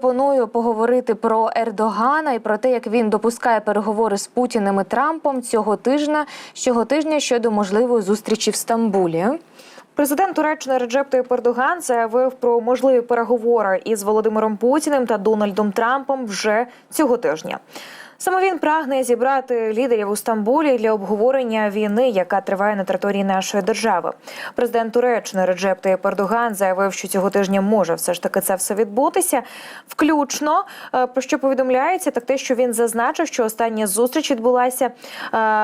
пропоную поговорити про Ердогана і про те, як він допускає переговори з Путіним і Трампом цього тижня, цього тижня щодо можливої зустрічі в Стамбулі. Президент Туреччини Реджеп Таyyip Ердоган заявив про можливі переговори із Володимиром Путіним та Дональдом Трампом вже цього тижня. Саме він прагне зібрати лідерів у Стамбулі для обговорення війни, яка триває на території нашої держави. Президент Туреччини Реджеп Таyyip Ердоган заявив, що цього тижня може все ж таки це все відбутися. Включно е, про що повідомляється, так те, що він зазначив, що остання зустріч відбулася е,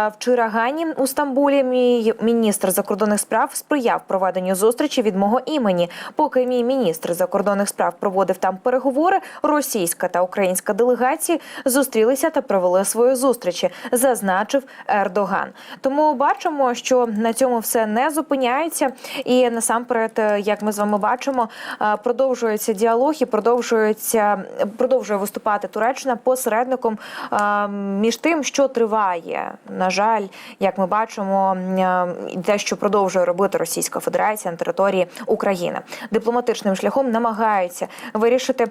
в Чирагані у Стамбулі. Мій міністр закордонних справ сприяв проведенню зустрічі від мого імені. Поки мій міністр закордонних справ проводив там переговори, російська та українська делегації зустрілися та провели свої зустрічі, зазначив Ердоган. Тому бачимо, що на цьому все не зупиняється, і насамперед, е, як ми з вами бачимо, е, продовжується діалог і продовжується продовжує виступати Туреччина посередником е, між тим, що триває. На жаль, як ми бачимо, те, що продовжує робити Російська Федерація на території України, дипломатичним шляхом намагаються вирішити.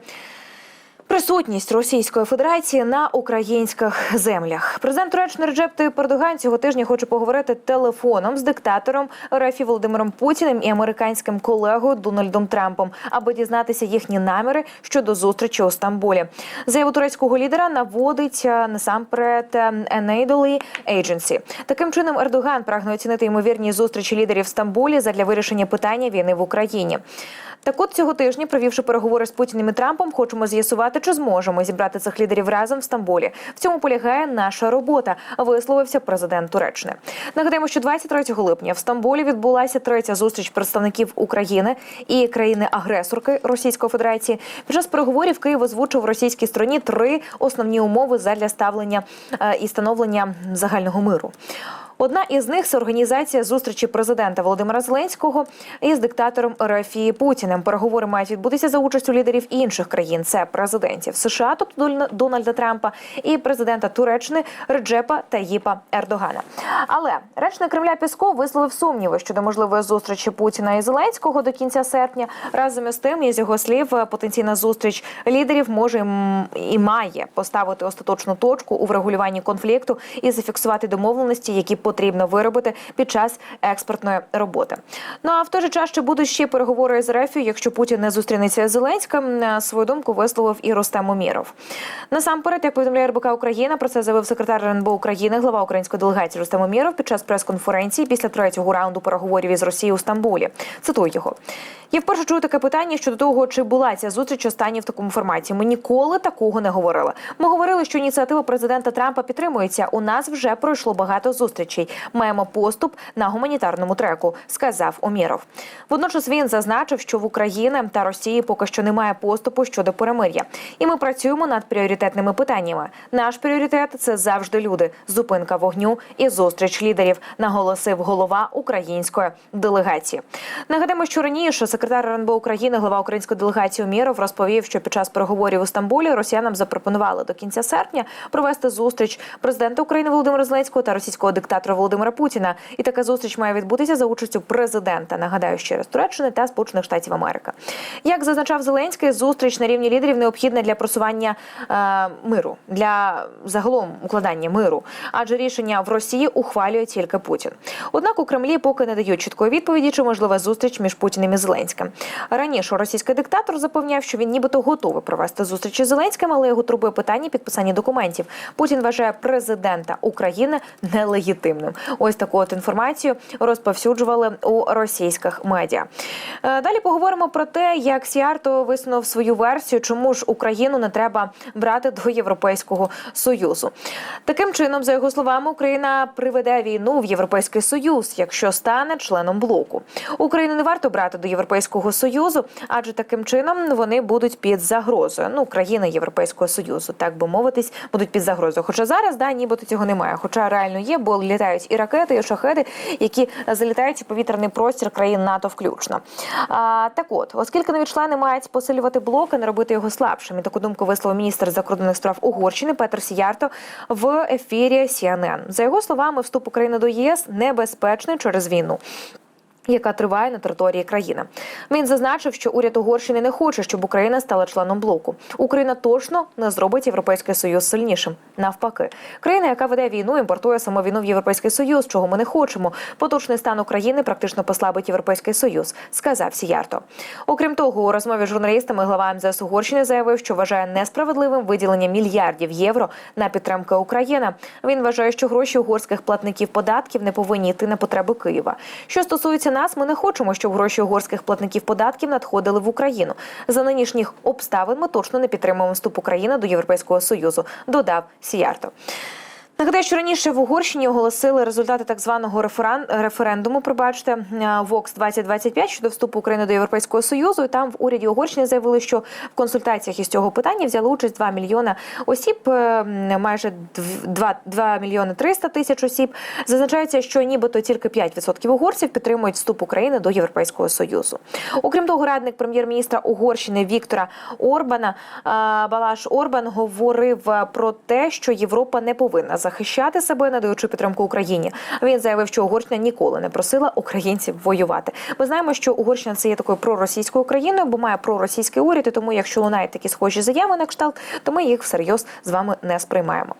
Присутність Російської Федерації на українських землях. Президент Туреччини Реджеп Таyyip Ердоган цього тижня хоче поговорити телефоном з диктатором РФ Володимиром Путіним і американським колегою Дональдом Трампом, аби дізнатися їхні наміри щодо зустрічі у Стамбулі. Заяву турецького лідера наводить е, насамперед е, Enably Agency. Таким чином Ердоган прагне оцінити ймовірні зустрічі лідерів в Стамбулі задля вирішення питання війни в Україні. Так от цього тижня, провівши переговори з Путіним і Трампом, хочемо з'ясувати, чи зможемо зібрати цих лідерів разом в Стамбулі. В цьому полягає наша робота. Висловився президент Туреччини. Нагадаємо, що 23 липня в Стамбулі відбулася третя зустріч представників України і країни-агресорки Російської Федерації. Під час переговорів Київ озвучив російській стороні три основні умови задля ставлення е, і становлення загального миру. Одна із них це організація зустрічі президента Володимира Зеленського із диктатором Рафії Путіним. Переговори мають відбутися за участю лідерів інших країн. Це президентів США, тобто Дональда Трампа, і президента Туреччини Реджепа Таїпа Ердогана. Але речник Кремля Пісков висловив сумніви щодо можливої зустрічі Путіна і Зеленського до кінця серпня. Разом із тим, із його слів, потенційна зустріч лідерів може і має поставити остаточну точку у врегулюванні конфлікту і зафіксувати домовленості, які потрібно виробити під час експортної роботи. Ну а в той же час ще будуть ще переговори з РФ, якщо Путін не зустрінеться з Зеленським. Е, Свою думку висловив і Ростем Уміров. Насамперед, як повідомляє РБК Україна, про це заявив секретар РНБО України, глава української делегації Ростем Уміров під час прес-конференції після третього раунду переговорів із Росією у Стамбулі. Цитую його. Я вперше чую таке питання щодо того, чи була ця зустріч останній в такому форматі. Ми ніколи такого не говорили. Ми говорили, що ініціатива президента Трампа підтримується. У нас вже пройшло багато зустрічей. Маємо поступ на гуманітарному треку, сказав Оміров. Водночас він зазначив, що в Україні та Росії поки що немає поступу щодо перемир'я, і ми працюємо над пріоритетними питаннями. Наш пріоритет це завжди люди, зупинка вогню і зустріч лідерів, наголосив голова української делегації. Нагадаємо, що раніше секретар РНБО України, глава української делегації Уміров розповів, що під час переговорів у Стамбулі росіянам запропонували до кінця серпня провести зустріч президента України Володимира Зеленського та російського диктатора Володимира Путіна. І така зустріч має відбутися за участю президента. Нагадаю ще раз Туреччини та Сполучених Штатів Америки. Як зазначав Зеленський, зустріч на рівні лідерів необхідна для просування е, миру для загалом укладання миру, адже рішення в Росії ухвалює тільки Путін. Однак у Кремлі поки не дають чіткої відповіді, чи можлива зустріч між Путіним і Зеленським. Раніше російський диктатор запевняв, що він нібито готовий провести зустріч із Зеленським, але його турбує питання підписання документів. Путін вважає президента України нелегітимним. Ось таку от інформацію розповсюджували у російських медіа. Е, Далі поговоримо про те, як Сіарто висунув свою версію, чому ж Україну не треба брати до Європейського союзу. Таким чином, за його словами, Україна приведе війну в Європейський Союз, якщо стане членом блоку. Україну не варто брати до Європейського союзу, адже таким чином вони будуть під загрозою. Ну, країни Європейського союзу, так би мовитись, будуть під загрозою. Хоча зараз да нібито цього немає. Хоча реально є, бо літають і ракети, і шахеди, які залітають у повітряний простір країн НАТО включно. А, так от, оскільки нові члени мають посилювати блок, і не робити його слабшим. І таку думку висловив міністр закордонних справ Угорщини Петр Сіярто в ефірі CNN. За його словами, вступ України до ЄС небезпечний через війну. Яка триває на території країни. Він зазначив, що уряд Угорщини не хоче, щоб Україна стала членом блоку. Україна точно не зробить європейський союз сильнішим. Навпаки, країна, яка веде війну, імпортує саму війну в європейський союз, чого ми не хочемо. Поточний стан України практично послабить європейський союз, сказав Сіярто. Окрім того, у розмові з журналістами глава МЗС Угорщини заявив, що вважає несправедливим виділення мільярдів євро на підтримку України. Він вважає, що гроші угорських платників податків не повинні йти на потреби Києва. Що стосується нас, ми не хочемо, щоб гроші угорських платників податків надходили в Україну. За нинішніх обставин ми точно не підтримуємо вступ України до Європейського союзу. Додав Сіярто. Нагадаю, що раніше в Угорщині оголосили результати так званого референ... референдуму. Пробачте Вокс 2025 щодо вступу України до Європейського союзу. І там в уряді Угорщини заявили, що в консультаціях із цього питання взяли участь 2 мільйона осіб, е, майже 2, 2 мільйони 300 тисяч осіб. Зазначається, що нібито тільки 5% угорців підтримують вступ України до Європейського союзу. Окрім того, радник прем'єр-міністра Угорщини Віктора Орбана е, Балаш Орбан говорив е, про те, що Європа не повинна захищати себе, надаючи підтримку Україні. Він заявив, що Угорщина ніколи не просила українців воювати. Ми знаємо, що Угорщина це є такою проросійською країною, бо має проросійський уряд. І тому, якщо лунають такі схожі заяви на кшталт, то ми їх всерйоз з вами не сприймаємо.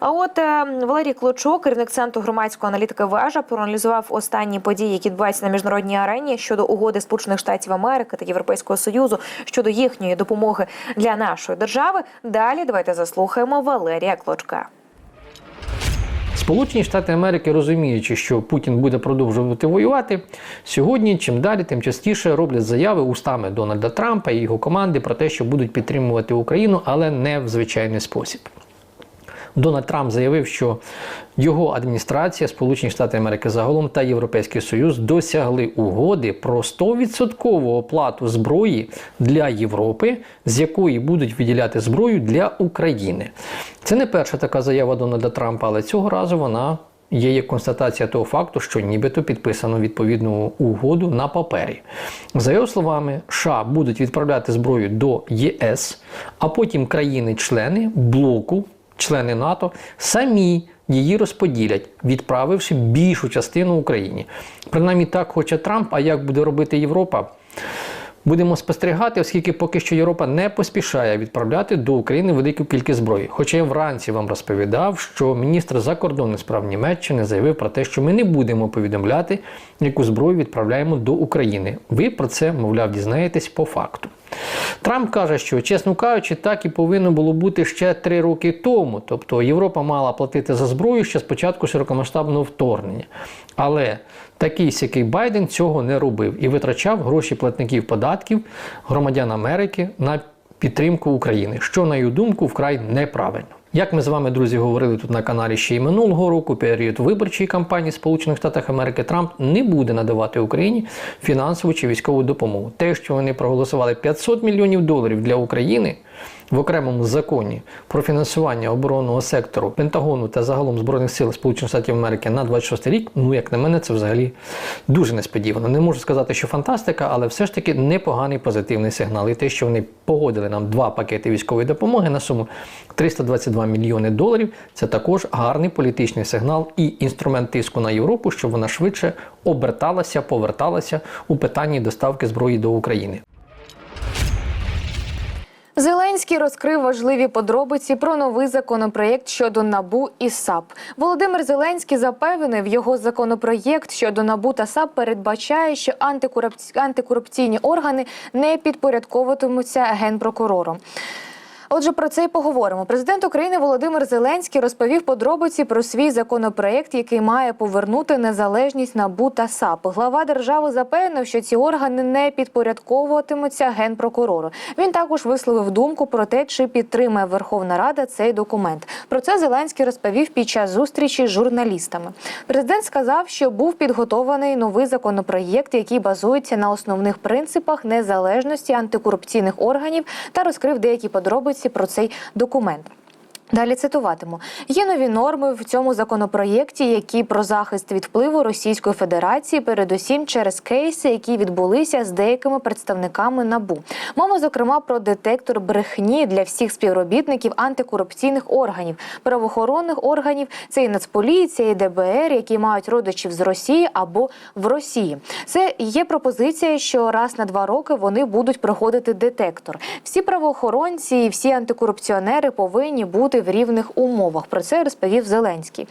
А от е, Валерій Клочок, керівник центру громадської аналітики Вежа, проаналізував останні події, які відбуваються на міжнародній арені щодо угоди Сполучених Штатів Америки та Європейського Союзу щодо їхньої допомоги для нашої держави. Далі давайте заслухаємо Валерія Клочка. Сполучені Штати Америки, розуміючи, що Путін буде продовжувати воювати, сьогодні чим далі, тим частіше роблять заяви устами Дональда Трампа і його команди про те, що будуть підтримувати Україну, але не в звичайний спосіб. Дональд Трамп заявив, що його адміністрація, Сполучені Штати Америки загалом та Європейський Союз досягли угоди про 100% оплату зброї для Європи, з якої будуть виділяти зброю для України. Це не перша така заява Дональда Трампа, але цього разу вона є як констатація того факту, що нібито підписано відповідну угоду на папері. За його словами, США будуть відправляти зброю до ЄС, а потім країни-члени блоку члени НАТО самі її розподілять, відправивши більшу частину Україні. Принаймні так хоче Трамп, а як буде робити Європа? Будемо спостерігати, оскільки поки що Європа не поспішає відправляти до України велику кількість зброї. Хоча я вранці вам розповідав, що міністр закордонних справ Німеччини заявив про те, що ми не будемо повідомляти, яку зброю відправляємо до України. Ви про це, мовляв, дізнаєтесь по факту. Трамп каже, що, чесно кажучи, так і повинно було бути ще три роки тому. Тобто Європа мала платити за зброю ще з початку широкомасштабного вторгнення. Але такий сякий Байден цього не робив і витрачав гроші платників податків громадян Америки на підтримку України, що, на його думку, вкрай неправильно. Як ми з вами, друзі, говорили тут на каналі ще й минулого року, період виборчої кампанії Сполучених Штатів Америки, Трамп не буде надавати Україні фінансову чи військову допомогу. Те, що вони проголосували 500 мільйонів доларів для України в окремому законі про фінансування оборонного сектору Пентагону та загалом Збройних сил Сполучених Штатів Америки на 26 рік, ну як на мене, це взагалі дуже несподівано. Не можу сказати, що фантастика, але все ж таки непоганий позитивний сигнал. І те, що вони погодили нам два пакети військової допомоги на суму 322 мільйони доларів, це також гарний політичний сигнал і інструмент тиску на Європу, щоб вона швидше оберталася, поверталася у питанні доставки зброї до України. Зеленський розкрив важливі подробиці про новий законопроєкт щодо набу і САП. Володимир Зеленський запевнив, його законопроєкт щодо набу та САП передбачає, що антикорупці... антикорупційні органи не підпорядковуватимуться генпрокурором. Отже, про це й поговоримо. Президент України Володимир Зеленський розповів подробиці про свій законопроект, який має повернути незалежність НАБУ та САП. Глава держави запевнив, що ці органи не підпорядковуватимуться генпрокурору. Він також висловив думку про те, чи підтримає Верховна Рада цей документ. Про це Зеленський розповів під час зустрічі з журналістами. Президент сказав, що був підготований новий законопроєкт, який базується на основних принципах незалежності антикорупційних органів, та розкрив деякі подробиці про цей документ. Далі цитуватиму: є нові норми в цьому законопроєкті, які про захист від впливу Російської Федерації, передусім через кейси, які відбулися з деякими представниками набу. Мова зокрема про детектор брехні для всіх співробітників антикорупційних органів, правоохоронних органів. Це і Нацполіція, і ДБР, які мають родичів з Росії або в Росії. Це є пропозиція, що раз на два роки вони будуть проходити детектор. Всі правоохоронці і всі антикорупціонери повинні бути в рівних умовах. Про це розповів Зеленський.